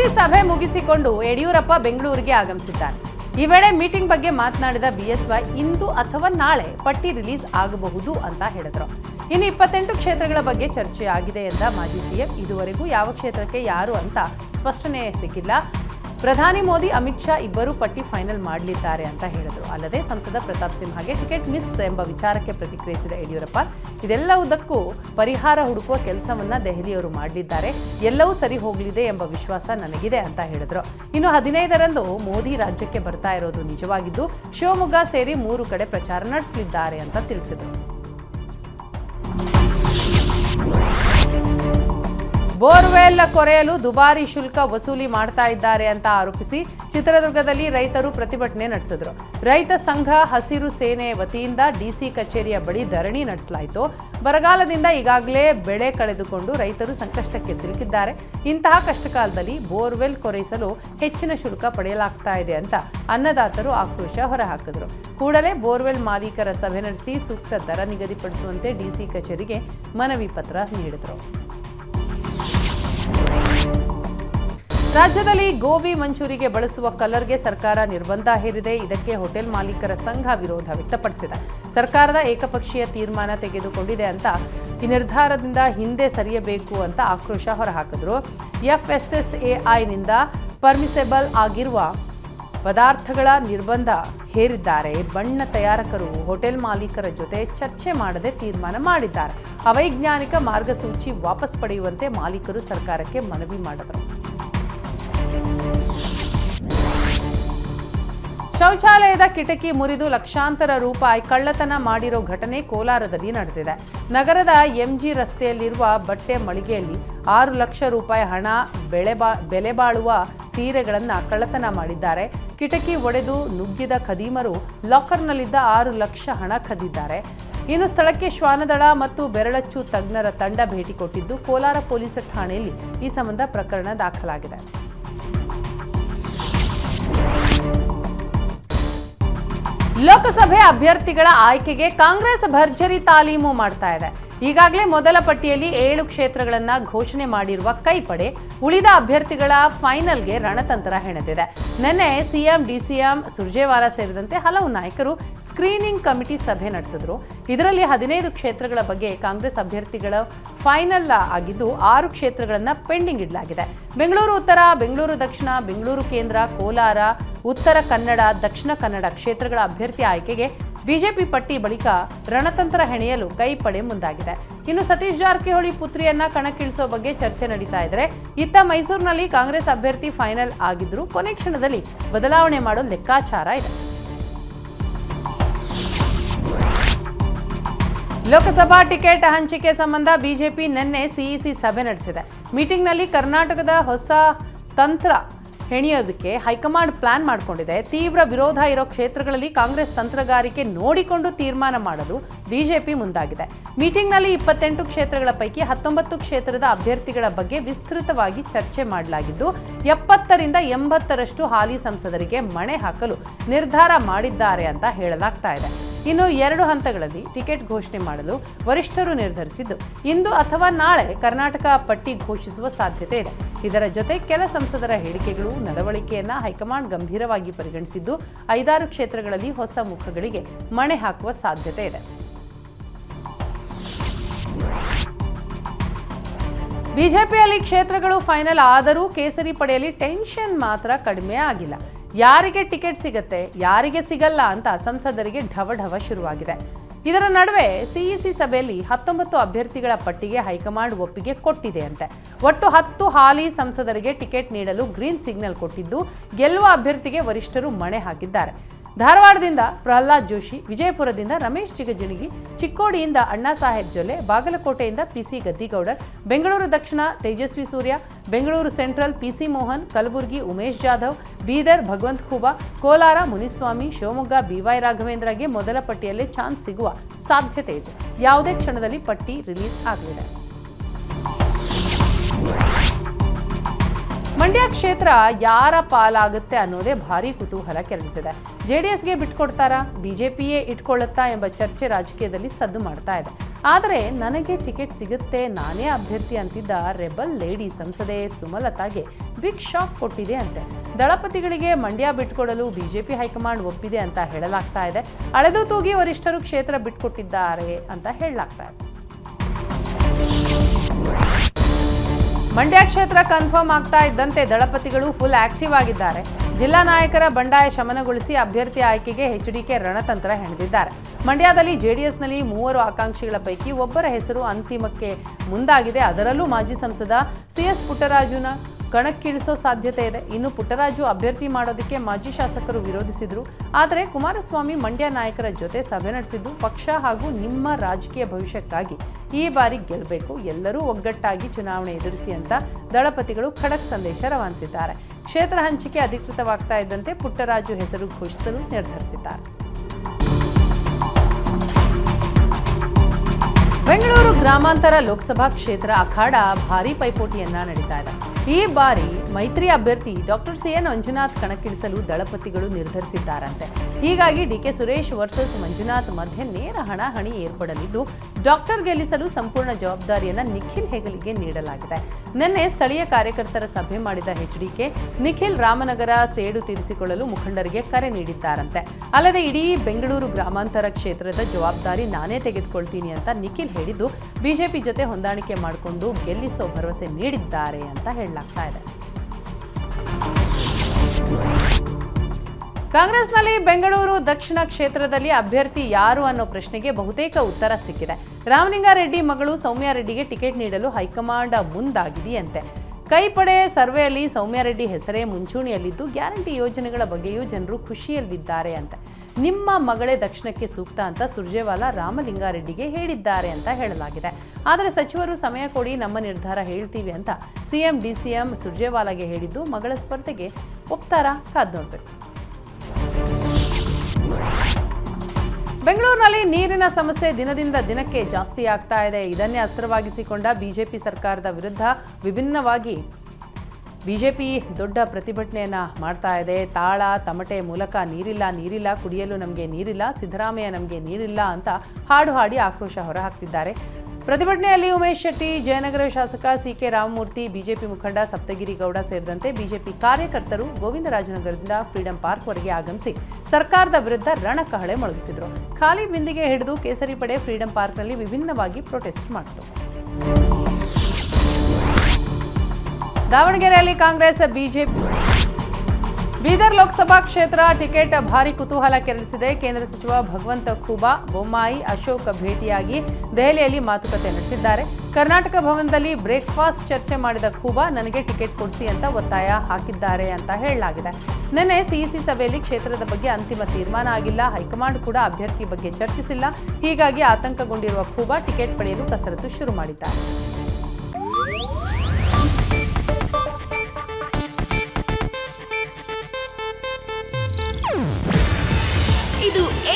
CEC ಸಭೆ ಮುಗಿಸಿಕೊಂಡು ಯಡಿಯೂರಪ್ಪ ಬೆಂಗಳೂರಿಗೆ ಆಗಮಿಸಿದ್ದಾರೆ. ಈ ವೇಳೆ ಮೀಟಿಂಗ್ ಬಗ್ಗೆ ಮಾತನಾಡಿದ ಬಿಎಸ್ವೈ, ಇಂದು ಅಥವಾ ನಾಳೆ ಪಟ್ಟಿ ರಿಲೀಸ್ ಆಗಬಹುದು ಅಂತ ಹೇಳಿದ್ರು. ಇನ್ನು ಇಪ್ಪತ್ತೆಂಟು ಕ್ಷೇತ್ರಗಳ ಬಗ್ಗೆ ಚರ್ಚೆ ಆಗಿದೆ ಎಂದ ಮಾಜಿ ಸಿಎಂ. ಇದುವರೆಗೂ ಯಾವ ಕ್ಷೇತ್ರಕ್ಕೆ ಯಾರು ಅಂತ ಸ್ಪಷ್ಟನೆ ಸಿಕ್ಕಿಲ್ಲ. ಪ್ರಧಾನಿ ಮೋದಿ, ಅಮಿತ್ ಶಾ ಇಬ್ಬರು ಪಟ್ಟಿ ಫೈನಲ್ ಮಾಡಲಿದ್ದಾರೆ ಅಂತ ಹೇಳಿದರು. ಅಲ್ಲದೆ ಸಂಸದ ಪ್ರತಾಪ್ ಸಿಂಹಗೆ ಟಿಕೆಟ್ ಮಿಸ್ ಎಂಬ ವಿಚಾರಕ್ಕೆ ಪ್ರತಿಕ್ರಿಯಿಸಿದ ಯಡಿಯೂರಪ್ಪ, ಇದೆಲ್ಲವುದಕ್ಕೂ ಪರಿಹಾರ ಹುಡುಕುವ ಕೆಲಸವನ್ನ ದೆಹಲಿಯವರು ಮಾಡಲಿದ್ದಾರೆ. ಎಲ್ಲವೂ ಸರಿ ಹೋಗಲಿದೆ ಎಂಬ ವಿಶ್ವಾಸ ನನಗಿದೆ ಅಂತ ಹೇಳಿದರು. ಇನ್ನು ಹದಿನೈದರಂದು ಮೋದಿ ರಾಜ್ಯಕ್ಕೆ ಬರ್ತಾ ಇರೋದು ನಿಜವಾಗಿದ್ದು, ಶಿವಮೊಗ್ಗ ಸೇರಿ ಮೂರು ಕಡೆ ಪ್ರಚಾರ ನಡೆಸಲಿದ್ದಾರೆ ಅಂತ ತಿಳಿಸಿದರು. ಬೋರ್ವೆಲ್ ಕೊರೆಯಲು ದುಬಾರಿ ಶುಲ್ಕ ವಸೂಲಿ ಮಾಡ್ತಾ ಇದ್ದಾರೆ ಅಂತ ಆರೋಪಿಸಿ ಚಿತ್ರದುರ್ಗದಲ್ಲಿ ರೈತರು ಪ್ರತಿಭಟನೆ ನಡೆಸಿದ್ರು. ರೈತ ಸಂಘ ಹಸಿರು ಸೇನೆ ವತಿಯಿಂದ ಡಿಸಿ ಕಚೇರಿಯ ಬಳಿ ಧರಣಿ ನಡೆಸಲಾಯಿತು. ಬರಗಾಲದಿಂದ ಈಗಾಗಲೇ ಬೆಳೆ ಕಳೆದುಕೊಂಡು ರೈತರು ಸಂಕಷ್ಟಕ್ಕೆ ಸಿಲುಕಿದ್ದಾರೆ. ಇಂತಹ ಕಷ್ಟಕಾಲದಲ್ಲಿ ಬೋರ್ವೆಲ್ ಕೊರೆಯಿಸಲು ಹೆಚ್ಚಿನ ಶುಲ್ಕ ಪಡೆಯಲಾಗ್ತಾ ಇದೆ ಅಂತ ಅನ್ನದಾತರು ಆಕ್ರೋಶ ಹೊರಹಾಕಿದ್ರು. ಕೂಡಲೇ ಬೋರ್ವೆಲ್ ಮಾಲೀಕರ ಸಭೆ ನಡೆಸಿ ಸೂಕ್ತ ದರ ನಿಗದಿಪಡಿಸುವಂತೆ ಡಿಸಿ ಕಚೇರಿಗೆ ಮನವಿ ಪತ್ರ ನೀಡಿದರು. ರಾಜ್ಯದಲ್ಲಿ ಗೋಬಿ ಮಂಚೂರಿಗೆ ಬಳಸುವ ಕಲರ್ಗೆ ಸರ್ಕಾರ ನಿರ್ಬಂಧ ಹೇರಿದೆ. ಇದಕ್ಕೆ ಹೋಟೆಲ್ ಮಾಲೀಕರ ಸಂಘ ವಿರೋಧ ವ್ಯಕ್ತಪಡಿಸಿದೆ. ಸರ್ಕಾರದ ಏಕಪಕ್ಷೀಯ ತೀರ್ಮಾನ ತೆಗೆದುಕೊಂಡಿದೆ ಅಂತ ಈ ನಿರ್ಧಾರದಿಂದ ಹಿಂದೆ ಸರಿಯಬೇಕು ಅಂತ ಆಕ್ರೋಶ ಹೊರಹಾಕಿದ್ರು. ಎಫ್ಎಸ್ಎಸ್ಎಐನಿಂದ ಪರ್ಮಿಸೆಬಲ್ ಆಗಿರುವ ಪದಾರ್ಥಗಳ ನಿರ್ಬಂಧ ಹೇರಿದ್ದಾರೆ. ಬಣ್ಣ ತಯಾರಕರು ಹೋಟೆಲ್ ಮಾಲೀಕರ ಜೊತೆ ಚರ್ಚೆ ಮಾಡದೆ ತೀರ್ಮಾನ ಮಾಡಿದ್ದಾರೆ. ಅವೈಜ್ಞಾನಿಕ ಮಾರ್ಗಸೂಚಿ ವಾಪಸ್ ಪಡೆಯುವಂತೆ ಮಾಲೀಕರು ಸರ್ಕಾರಕ್ಕೆ ಮನವಿ ಮಾಡಿದರು. ಶೌಚಾಲಯದ ಕಿಟಕಿ ಮುರಿದು ಲಕ್ಷಾಂತರ ರೂಪಾಯಿ ಕಳ್ಳತನ ಮಾಡಿರೋ ಘಟನೆ ಕೋಲಾರದಲ್ಲಿ ನಡೆದಿದೆ. ನಗರದ ಎಂಜಿ ರಸ್ತೆಯಲ್ಲಿರುವ ಬಟ್ಟೆ ಮಳಿಗೆಯಲ್ಲಿ ಆರು ಲಕ್ಷ ರೂಪಾಯಿ ಹಣ ಬೆಳೆ ಬೆಲೆ ಬಾಳುವ ಸೀರೆಗಳನ್ನು ಕಳ್ಳತನ ಮಾಡಿದ್ದಾರೆ. ಕಿಟಕಿ ಒಡೆದು ನುಗ್ಗಿದ ಖದೀಮರು ಲಾಕರ್ನಲ್ಲಿದ್ದ ಆರು ಲಕ್ಷ ಹಣ ಕದ್ದಿದ್ದಾರೆ. ಇನ್ನು ಸ್ಥಳಕ್ಕೆ ಶ್ವಾನದಳ ಮತ್ತು ಬೆರಳಚ್ಚು ತಜ್ಞರ ತಂಡ ಭೇಟಿ ಕೊಟ್ಟಿದ್ದು ಕೋಲಾರ ಪೊಲೀಸ್ ಠಾಣೆಯಲ್ಲಿ ಈ ಸಂಬಂಧ ಪ್ರಕರಣ ದಾಖಲಾಗಿದೆ. ಲೋಕಸಭೆ ಅಭ್ಯರ್ಥಿಗಳ ಆಯ್ಕೆಗೆ ಕಾಂಗ್ರೆಸ್ ಭರ್ಜರಿ ತಾಲೀಮು ಮಾಡ್ತಾ ಇದೆ. ಈಗಾಗಲೇ ಮೊದಲ ಪಟ್ಟಿಯಲ್ಲಿ ಏಳು ಕ್ಷೇತ್ರಗಳನ್ನು ಘೋಷಣೆ ಮಾಡಿರುವ ಕೈಪಡೆ ಉಳಿದ ಅಭ್ಯರ್ಥಿಗಳ ಫೈನಲ್ಗೆ ರಣತಂತ್ರ ಹೆಣೆದಿದೆ. ನಿನ್ನೆ ಸಿಎಂ, ಡಿಸಿಎಂ, ಸುರ್ಜೇವಾಲಾ ಸೇರಿದಂತೆ ಹಲವು ನಾಯಕರು ಸ್ಕ್ರೀನಿಂಗ್ ಕಮಿಟಿ ಸಭೆ ನಡೆಸಿದ್ರು. ಇದರಲ್ಲಿ ಹದಿನೈದು ಕ್ಷೇತ್ರಗಳ ಬಗ್ಗೆ ಕಾಂಗ್ರೆಸ್ ಅಭ್ಯರ್ಥಿಗಳ ಫೈನಲ್ ಆಗಿದ್ದು ಆರು ಕ್ಷೇತ್ರಗಳನ್ನು ಪೆಂಡಿಂಗ್ ಇಡಲಾಗಿದೆ. ಬೆಂಗಳೂರು ಉತ್ತರ, ಬೆಂಗಳೂರು ದಕ್ಷಿಣ, ಬೆಂಗಳೂರು ಕೇಂದ್ರ, ಕೋಲಾರ, ಉತ್ತರ ಕನ್ನಡ, ದಕ್ಷಿಣ ಕನ್ನಡ ಕ್ಷೇತ್ರಗಳ ಅಭ್ಯರ್ಥಿ ಆಯ್ಕೆಗೆ ಬಿಜೆಪಿ ಪಟ್ಟಿ ಬಳಿಕ ರಣತಂತ್ರ ಹೆಣೆಯಲು ಕೈಪಡೆ ಮುಂದಾಗಿದೆ. ಇನ್ನು ಸತೀಶ್ ಜಾರಕಿಹೊಳಿ ಪುತ್ರಿಯನ್ನ ಕಣಕ್ಕಿಳಿಸೋ ಬಗ್ಗೆ ಚರ್ಚೆ ನಡೀತಾ ಇದ್ರೆ ಇತ್ತ ಮೈಸೂರಿನಲ್ಲಿ ಕಾಂಗ್ರೆಸ್ ಅಭ್ಯರ್ಥಿ ಫೈನಲ್ ಆಗಿದ್ರು. ಕೊನೆ ಕ್ಷಣದಲ್ಲಿ ಬದಲಾವಣೆ ಮಾಡೋ ಲೆಕ್ಕಾಚಾರ ಇದೆ. ಲೋಕಸಭಾ ಟಿಕೆಟ್ ಹಂಚಿಕೆ ಸಂಬಂಧ ಬಿಜೆಪಿ ನಿನ್ನೆ ಸಿಇಸಿ ಸಭೆ ನಡೆಸಿದೆ. ಮೀಟಿಂಗ್ನಲ್ಲಿ ಕರ್ನಾಟಕದ ಹೊಸ ತಂತ್ರ ಹೆಣೆಯೋದಕ್ಕೆ ಹೈಕಮಾಂಡ್ ಪ್ಲಾನ್ ಮಾಡಿಕೊಂಡಿದೆ. ತೀವ್ರ ವಿರೋಧ ಇರೋ ಕ್ಷೇತ್ರಗಳಲ್ಲಿ ಕಾಂಗ್ರೆಸ್ ತಂತ್ರಗಾರಿಕೆ ನೋಡಿಕೊಂಡು ತೀರ್ಮಾನ ಮಾಡಲು ಬಿಜೆಪಿ ಮುಂದಾಗಿದೆ. ಮೀಟಿಂಗ್ನಲ್ಲಿ ಇಪ್ಪತ್ತೆಂಟು ಕ್ಷೇತ್ರಗಳ ಪೈಕಿ ಹತ್ತೊಂಬತ್ತು ಕ್ಷೇತ್ರದ ಅಭ್ಯರ್ಥಿಗಳ ಬಗ್ಗೆ ವಿಸ್ತೃತವಾಗಿ ಚರ್ಚೆ ಮಾಡಲಾಗಿದ್ದು, ಎಪ್ಪತ್ತರಿಂದ ಎಂಬತ್ತರಷ್ಟು ಹಾಲಿ ಸಂಸದರಿಗೆ ಮಣೆ ಹಾಕಲು ನಿರ್ಧಾರ ಮಾಡಿದ್ದಾರೆ ಅಂತ ಹೇಳಲಾಗ್ತಾ ಇದೆ. ಇನ್ನು ಎರಡು ಹಂತಗಳಲ್ಲಿ ಟಿಕೆಟ್ ಘೋಷಣೆ ಮಾಡಲು ವರಿಷ್ಠರು ನಿರ್ಧರಿಸಿದ್ದು, ಇಂದು ಅಥವಾ ನಾಳೆ ಕರ್ನಾಟಕ ಪಟ್ಟಿ ಘೋಷಿಸುವ ಸಾಧ್ಯತೆ ಇದೆ. ಇದರ ಜೊತೆ ಕೆಲ ಸಂಸದರ ಹೇಳಿಕೆಗಳು ನಡವಳಿಕೆಯನ್ನ ಹೈಕಮಾಂಡ್ ಗಂಭೀರವಾಗಿ ಪರಿಗಣಿಸಿದ್ದು, ಐದಾರು ಕ್ಷೇತ್ರಗಳಲ್ಲಿ ಹೊಸ ಮುಖಗಳಿಗೆ ಮಣೆ ಹಾಕುವ ಸಾಧ್ಯತೆ ಇದೆ. ಬಿಜೆಪಿಯಲ್ಲಿ ಕ್ಷೇತ್ರಗಳು ಫೈನಲ್ ಆದರೂ ಕೇಸರಿ ಪಡೆಯಲ್ಲಿ ಟೆನ್ಷನ್ ಮಾತ್ರ ಕಡಿಮೆ ಆಗಿಲ್ಲ. ಯಾರಿಗೆ ಟಿಕೆಟ್ ಸಿಗತ್ತೆ, ಯಾರಿಗೆ ಸಿಗಲ್ಲ ಅಂತ ಸಂಸದರಿಗೆ ಢವಢವ ಶುರುವಾಗಿದೆ. ಇದರ ನಡುವೆ ಸಿಇಸಿ ಸಭೆಯಲ್ಲಿ ಹತ್ತೊಂಬತ್ತು ಅಭ್ಯರ್ಥಿಗಳ ಪಟ್ಟಿಗೆ ಹೈಕಮಾಂಡ್ ಒಪ್ಪಿಗೆ ಕೊಟ್ಟಿದೆ ಅಂತೆ ಒಟ್ಟು ಹತ್ತು ಹಾಲಿ ಸಂಸದರಿಗೆ ಟಿಕೆಟ್ ನೀಡಲು ಗ್ರೀನ್ ಸಿಗ್ನಲ್ ಕೊಟ್ಟಿದ್ದು, ಗೆಲ್ಲುವ ಅಭ್ಯರ್ಥಿಗೆ ವರಿಷ್ಠರು ಮಣೆ ಹಾಕಿದ್ದಾರೆ. ಧಾರವಾಡದಿಂದ ಪ್ರಹ್ಲಾದ್ ಜೋಶಿ, ವಿಜಯಪುರದಿಂದ ರಮೇಶ್ ಜಿಗಜಿಣಗಿ ಚಿಕ್ಕೋಡಿಯಿಂದ ಅಣ್ಣಾ ಸಾಹೇಬ್ ಜೊಲ್ಲೆ, ಬಾಗಲಕೋಟೆಯಿಂದ PC Gaddigoudar, Bengaluru Dakshina Tejasvi Surya, Bengaluru central PC Mohan, Kalaburagi Umesh Jadhav, Bidar Bhagwanth Khuba, Kolar Muniswamy Shivamogga BY ರಾಘವೇಂದ್ರಗೆ ಮೊದಲ ಪಟ್ಟಿಯಲ್ಲಿ ಚಾನ್ಸ್ ಸಿಗುವ ಸಾಧ್ಯತೆ ಇದೆ. ಯಾವುದೇ ಕ್ಷಣದಲ್ಲಿ ಪಟ್ಟಿ ರಿಲೀಸ್ ಆಗಲಿದೆ. ಮಂಡ್ಯ ಕ್ಷೇತ್ರ ಯಾರ ಪಾಲಾಗುತ್ತೆ ಅನ್ನೋದೇ ಭಾರಿ ಕುತೂಹಲ ಕೆರಳಿಸಿದೆ. ಎಸ್ಗೆ ಬಿಟ್ಕೊಡ್ತಾರಾ? ಬಿಜೆಪಿಯೇ ಇಟ್ಕೊಳ್ಳುತ್ತಾ ಎಂಬ ಚರ್ಚೆ ರಾಜಕೀಯದಲ್ಲಿ ಸದ್ದು ಮಾಡ್ತಾ ಇದೆ. ಆದರೆ ನನಗೆ ಟಿಕೆಟ್ ಸಿಗುತ್ತೆ, ನಾನೇ ಅಭ್ಯರ್ಥಿ ಅಂತಿದ್ದ ರೆಬಲ್ ಲೇಡಿ ಸಂಸದೆ ಸುಮಲತಾಗೆ ಬಿಗ್ ಶಾಕ್ ಕೊಟ್ಟಿದೆ ಅಂತೆ. ದಳಪತಿಗಳಿಗೆ ಮಂಡ್ಯ ಬಿಟ್ಕೊಡಲು ಬಿಜೆಪಿ ಹೈಕಮಾಂಡ್ ಒಪ್ಪಿದೆ ಅಂತ ಹೇಳಲಾಗ್ತಾ ಇದೆ. ಅಳೆದು ತೂಗಿ ವರಿಷ್ಠರು ಕ್ಷೇತ್ರ ಬಿಟ್ಕೊಟ್ಟಿದ್ದಾರೆ ಅಂತ ಹೇಳಲಾಗ್ತಾ ಇದೆ. ಮಂಡ್ಯ ಕ್ಷೇತ್ರ ಕನ್ಫರ್ಮ್ ಆಗ್ತಾ ಇದ್ದಂತೆ ದಳಪತಿಗಳು ಫುಲ್ ಆಕ್ಟಿವ್ ಆಗಿದ್ದಾರೆ. ಜಿಲ್ಲಾ ನಾಯಕರ ಬಂಡಾಯ ಶಮನಗೊಳಿಸಿ ಅಭ್ಯರ್ಥಿ ಆಯ್ಕೆಗೆ ಎಚ್ಡಿಕೆ ರಣತಂತ್ರ ಹೆಣೆದಿದ್ದಾರೆ. ಮಂಡ್ಯದಲ್ಲಿ ಜೆಡಿಎಸ್ನಲ್ಲಿ ಮೂವರು ಆಕಾಂಕ್ಷಿಗಳ ಪೈಕಿ ಒಬ್ಬರ ಹೆಸರು ಅಂತಿಮಕ್ಕೆ ಮುಂದಾಗಿದೆ. ಅದರಲ್ಲೂ ಮಾಜಿ ಸಂಸದ ಸಿಎಸ್ ಪುಟ್ಟರಾಜುನ ಕಣಕ್ಕಿಳಿಸೋ ಸಾಧ್ಯತೆ ಇದೆ. ಇನ್ನು ಪುಟ್ಟರಾಜು ಅಭ್ಯರ್ಥಿ ಮಾಡೋದಕ್ಕೆ ಮಾಜಿ ಶಾಸಕರು ವಿರೋಧಿಸಿದರು. ಆದರೆ ಕುಮಾರಸ್ವಾಮಿ ಮಂಡ್ಯ ನಾಯಕರ ಜೊತೆ ಸಭೆ ನಡೆಸಿದ್ದು ಪಕ್ಷ ಹಾಗೂ ನಿಮ್ಮ ರಾಜಕೀಯ ಭವಿಷ್ಯಕ್ಕಾಗಿ. ಈ ಬಾರಿ ಗೆಲ್ಲಬೇಕು ಎಲ್ಲರೂ ಒಗ್ಗಟ್ಟಾಗಿ ಚುನಾವಣೆ ಎದುರಿಸಿ ಅಂತ ದಳಪತಿಗಳು ಖಡಕ್ ಸಂದೇಶ ರವಾನಿಸಿದ್ದಾರೆ. ಕ್ಷೇತ್ರ ಹಂಚಿಕೆ ಅಧಿಕೃತವಾಗ್ತಾ ಇದ್ದಂತೆ ಪುಟ್ಟರಾಜು ಹೆಸರು ಘೋಷಿಸಲು ನಿರ್ಧರಿಸಿದ್ದಾರೆ. ಬೆಂಗಳೂರು ಗ್ರಾಮಾಂತರ ಲೋಕಸಭಾ ಕ್ಷೇತ್ರ ಅಖಾಡ ಭಾರೀ ಪೈಪೋಟಿಯನ್ನ ನಡೀತಾ ಇದೆ. ಈ ಬಾರಿ ಮೈತ್ರಿ ಅಭ್ಯರ್ಥಿ ಡಾಕ್ಟರ್ ಸಿ ಎನ್ ಮಂಜುನಾಥ್ ಕಣಕ್ಕಿಳಿಸಲು ದಳಪತಿಗಳು ನಿರ್ಧರಿಸಿದ್ದಾರಂತೆ. ಹೀಗಾಗಿ ಡಿಕೆ ಸುರೇಶ್ ವರ್ಸಸ್ ಮಂಜುನಾಥ್ ಮಧ್ಯೆ ನೇರ ಹಣಾಹಣಿ ಏರ್ಪಡಲಿದ್ದು, ಡಾಕ್ಟರ್ ಗೆಲ್ಲಿಸಲು ಸಂಪೂರ್ಣ ಜವಾಬ್ದಾರಿಯನ್ನು ನಿಖಿಲ್ ಹೆಗಲಿಗೆ ನೀಡಲಾಗಿದೆ. ನಿನ್ನೆ ಸ್ಥಳೀಯ ಕಾರ್ಯಕರ್ತರ ಸಭೆ ಮಾಡಿದ ಎಚ್ಡಿಕೆ ನಿಖಿಲ್ ರಾಮನಗರ ಸೇಡು ತೀರಿಸಿಕೊಳ್ಳಲು ಮುಖಂಡರಿಗೆ ಕರೆ ನೀಡಿದ್ದಾರಂತೆ. ಅಲ್ಲದೆ ಇಡೀ ಬೆಂಗಳೂರು ಗ್ರಾಮಾಂತರ ಕ್ಷೇತ್ರದ ಜವಾಬ್ದಾರಿ ನಾನೇ ತೆಗೆದುಕೊಳ್ತೀನಿ ಅಂತ ನಿಖಿಲ್ ಹೇಳಿದ್ದು, ಬಿಜೆಪಿ ಜೊತೆ ಹೊಂದಾಣಿಕೆ ಮಾಡಿಕೊಂಡು ಗೆಲ್ಲಿಸೋ ಭರವಸೆ ನೀಡಿದ್ದಾರೆ ಅಂತ ಹೇಳಲಾಗ್ತಾ ಇದೆ. ಕಾಂಗ್ರೆಸ್ನಲ್ಲಿ ಬೆಂಗಳೂರು ದಕ್ಷಿಣ ಕ್ಷೇತ್ರದಲ್ಲಿ ಅಭ್ಯರ್ಥಿ ಯಾರು ಅನ್ನೋ ಪ್ರಶ್ನೆಗೆ ಬಹುತೇಕ ಉತ್ತರ ಸಿಕ್ಕಿದೆ. ರಾಮಲಿಂಗಾರೆಡ್ಡಿ ಮಗಳು ಸೌಮ್ಯಾರೆಡ್ಡಿಗೆ ಟಿಕೆಟ್ ನೀಡಲು ಹೈಕಮಾಂಡ್ ಮುಂದಾಗಿದೆಯಂತೆ. ಕೈಪಡೆ ಸರ್ವೆಯಲ್ಲಿ ಸೌಮ್ಯಾರೆಡ್ಡಿ ಹೆಸರೇ ಮುಂಚೂಣಿಯಲ್ಲಿದ್ದು, ಗ್ಯಾರಂಟಿ ಯೋಜನೆಗಳ ಬಗ್ಗೆಯೂ ಜನರು ಖುಷಿಯಲ್ಲಿದ್ದಾರೆ ಅಂತೆ. ನಿಮ್ಮ ಮಗಳೇ ದಕ್ಷಿಣಕ್ಕೆ ಸೂಕ್ತ ಅಂತ ಸುರ್ಜೇವಾಲಾ ರಾಮಲಿಂಗಾರೆಡ್ಡಿಗೆ ಹೇಳಿದ್ದಾರೆ ಅಂತ ಹೇಳಲಾಗಿದೆ. ಆದರೆ ಸಚಿವರು ಸಮಯ ಕೊಡಿ, ನಮ್ಮ ನಿರ್ಧಾರ ಹೇಳ್ತೀವಿ ಅಂತ ಸಿಎಂ, ಡಿಸಿಎಂ ಸುರ್ಜೇವಾಲಾಗೆ ಹೇಳಿದ್ದು ಮಗಳ ಸ್ಪರ್ಧೆಗೆ ಒಪ್ತಾರ ಕಾದ್ ಬೆಂಗಳೂರಿನಲ್ಲಿ ನೀರಿನ ಸಮಸ್ಯೆ ದಿನದಿಂದ ದಿನಕ್ಕೆ ಜಾಸ್ತಿ ಆಗ್ತಾ ಇದೆ. ಇದನ್ನೇ ಅಸ್ತ್ರವಾಗಿಸಿಕೊಂಡ ಬಿಜೆಪಿ ಸರ್ಕಾರದ ವಿರುದ್ಧ ವಿಭಿನ್ನವಾಗಿ ಬಿಜೆಪಿ ದೊಡ್ಡ ಪ್ರತಿಭಟನೆಯನ್ನ ಮಾಡ್ತಾ ಇದೆ. ತಾಳ, ತಮಟೆ ಮೂಲಕ ನೀರಿಲ್ಲ ನೀರಿಲ್ಲ, ಕುಡಿಯಲು ನಮಗೆ ನೀರಿಲ್ಲ, ಸಿದ್ದರಾಮಯ್ಯ ನಮಗೆ ನೀರಿಲ್ಲ ಅಂತ ಹಾಡು ಹಾಡಿ ಆಕ್ರೋಶ ಹೊರಹಾಕ್ತಿದ್ದಾರೆ. ಪ್ರತಿಭಟನೆಯಲ್ಲಿ ಉಮೇಶ್ ಶೆಟ್ಟಿ, ಜಯನಗರ ಶಾಸಕ ಸಿ ಕೆ ರಾಮಮೂರ್ತಿ, ಬಿಜೆಪಿ ಮುಖಂಡ ಸಪ್ತಗಿರಿ ಗೌಡ ಸೇರಿದಂತೆ ಬಿಜೆಪಿ ಕಾರ್ಯಕರ್ತರು ಗೋವಿಂದರಾಜನಗರದಿಂದ ಫ್ರೀಡಂ ಪಾರ್ಕ್ವರೆಗೆ ಆಗಮಿಸಿ ಸರ್ಕಾರದ ವಿರುದ್ಧ ರಣಕಹಳೆ ಮೊಳಗಿಸಿದರು. ಖಾಲಿ ಬಿಂದಿಗೆ ಹಿಡಿದು ಕೇಸರಿ ಪಡೆ ಫ್ರೀಡಂ ಪಾರ್ಕ್ನಲ್ಲಿ ವಿಭಿನ್ನವಾಗಿ ಪ್ರೊಟೆಸ್ಟ್ ಮಾಡಿತು. ದಾವಣಗೆರೆಯಲ್ಲಿ ಕಾಂಗ್ರೆಸ್, ಬಿಜೆಪಿ. ಬೀದರ್ ಲೋಕಸಭಾ ಕ್ಷೇತ್ರ ಟಿಕೆಟ್ ಭಾರಿ ಕುತೂಹಲ ಕೆರಳಿಸಿದೆ. ಕೇಂದ್ರ ಸಚಿವ ಭಗವಂತ ಖೂಬಾ, ಬೊಮ್ಮಾಯಿ, ಅಶೋಕ್ ಭೇಟಿಯಾಗಿ ದೆಹಲಿಯಲ್ಲಿ ಮಾತುಕತೆ ನಡೆಸಿದ್ದಾರೆ. ಕರ್ನಾಟಕ ಭವನದಲ್ಲಿ ಬ್ರೇಕ್ಫಾಸ್ಟ್ ಚರ್ಚೆ ಮಾಡಿದ ಖೂಬಾ, ನನಗೆ ಟಿಕೆಟ್ ಕೊಡಿಸಿ ಅಂತ ಒತ್ತಾಯ ಹಾಕಿದ್ದಾರೆ ಅಂತ ಹೇಳಲಾಗಿದೆ. ನಿನ್ನೆ ಸಿಇಸಿ ಸಭೆಯಲ್ಲಿ ಕ್ಷೇತ್ರದ ಬಗ್ಗೆ ಅಂತಿಮ ತೀರ್ಮಾನ ಆಗಿಲ್ಲ. ಹೈಕಮಾಂಡ್ ಕೂಡ ಅಭ್ಯರ್ಥಿ ಬಗ್ಗೆ ಚರ್ಚಿಸಿಲ್ಲ. ಹೀಗಾಗಿ ಆತಂಕಗೊಂಡಿರುವ ಖೂಬಾ ಟಿಕೆಟ್ ಪಡೆಯಲು ಕಸರತ್ತು ಶುರು ಮಾಡಿದ್ದಾರೆ.